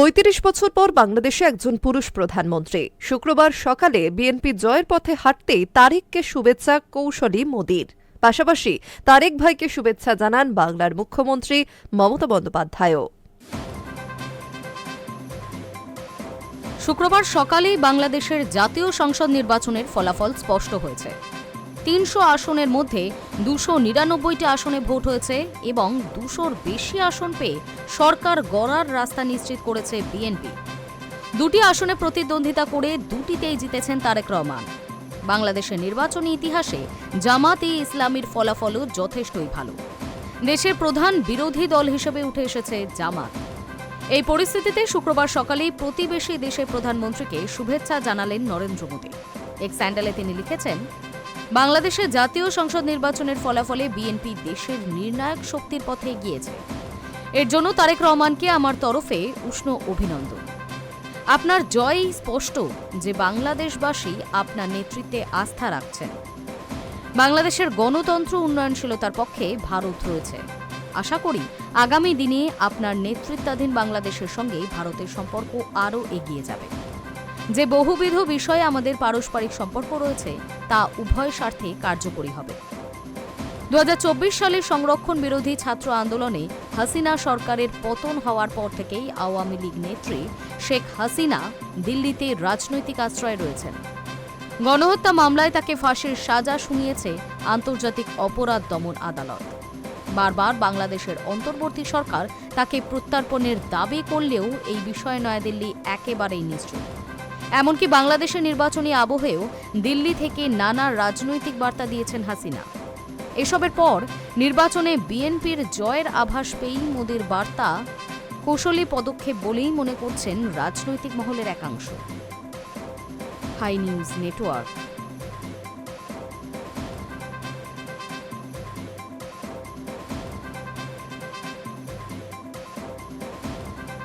পঁয়ত্রিশ বছর পর বাংলাদেশে একজন পুরুষ প্রধানমন্ত্রী। শুক্রবার সকালে বিএনপি জয়ের পথে হাঁটতেই তারেককে শুভেচ্ছা কৌশলী মোদীর। পাশাপাশি তারেক ভাইকে শুভেচ্ছা জানান বাংলার মুখ্যমন্ত্রী মমতা বন্দ্যোপাধ্যায়ও। শুক্রবার সকালেই বাংলাদেশের জাতীয় সংসদ নির্বাচনের ফলাফল স্পষ্ট হয়েছে। তিনশো আসনের মধ্যে দুশো নিরানব্বইটি আসনে ভোট হয়েছে এবং দুশোর বেশি আসন পেয়ে সরকার গড়ার রাস্তা নিশ্চিত করেছে বিএনপি। দুটি আসনে প্রতিদ্বন্দ্বিতা করে দুটিতেই জিতেছেন তারেক রহমান। বাংলাদেশের নির্বাচনী ইতিহাসে জামাত ই ইসলামীর ফলাফলও যথেষ্টই ভালো। দেশের প্রধান বিরোধী দল হিসেবে উঠে এসেছে জামাত। এই পরিস্থিতিতে শুক্রবার সকালেই প্রতিবেশী দেশের প্রধানমন্ত্রীকে শুভেচ্ছা জানালেন নরেন্দ্র মোদী। এক স্যান্ডেলে তিনি লিখেছেন বাংলাদেশের জাতীয় সংসদ নির্বাচনের ফলাফলে বিএনপি দেশের নির্ণায়ক শক্তির পথে এগিয়েছে। এর জন্য তারেক রহমানকে আমার তরফে উষ্ণ অভিনন্দন। আপনার জয়ই স্পষ্ট যে বাংলাদেশবাসী আপনার নেতৃত্বে আস্থা রাখছেন। বাংলাদেশের গণতন্ত্র উন্নয়নশীলতার পক্ষে ভারত রয়েছে। আশা করি আগামী দিনে আপনার নেতৃত্বাধীন বাংলাদেশের সঙ্গে ভারতের সম্পর্ক আরও এগিয়ে যাবে। যে বহুবিধ বিষয়ে আমাদের পারস্পরিক সম্পর্ক রয়েছে, তা উভয় স্বার্থে কার্যকরী হবে। দু সালের সংরক্ষণ বিরোধী ছাত্র আন্দোলনে হাসিনা সরকারের পতন হওয়ার পর থেকেই আওয়ামী লীগ নেত্রী শেখ হাসিনা দিল্লিতে রাজনৈতিক আশ্রয় রয়েছেন। গণহত্যা মামলায় তাকে ফাঁসির সাজা শুনিয়েছে আন্তর্জাতিক অপরাধ দমন আদালত। বারবার বাংলাদেশের অন্তর্বর্তী সরকার তাকে প্রত্যর্পণের দাবি করলেও এই বিষয়ে নয়াদিল্লি একেবারেই নিশ্চুপ এমনকি বাংলাদেশের নির্বাচনী আবহেও দিল্লি থেকে নানা রাজনৈতিক বার্তা দিয়েছেন হাসিনা। এসবের পর নির্বাচনে বিএনপির জয়ের আভাস পেয়েই মোদীর বার্তা কৌশলী পদক্ষেপ বলেই মনে করছেন রাজনৈতিক মহলের একাংশ। Hi news network.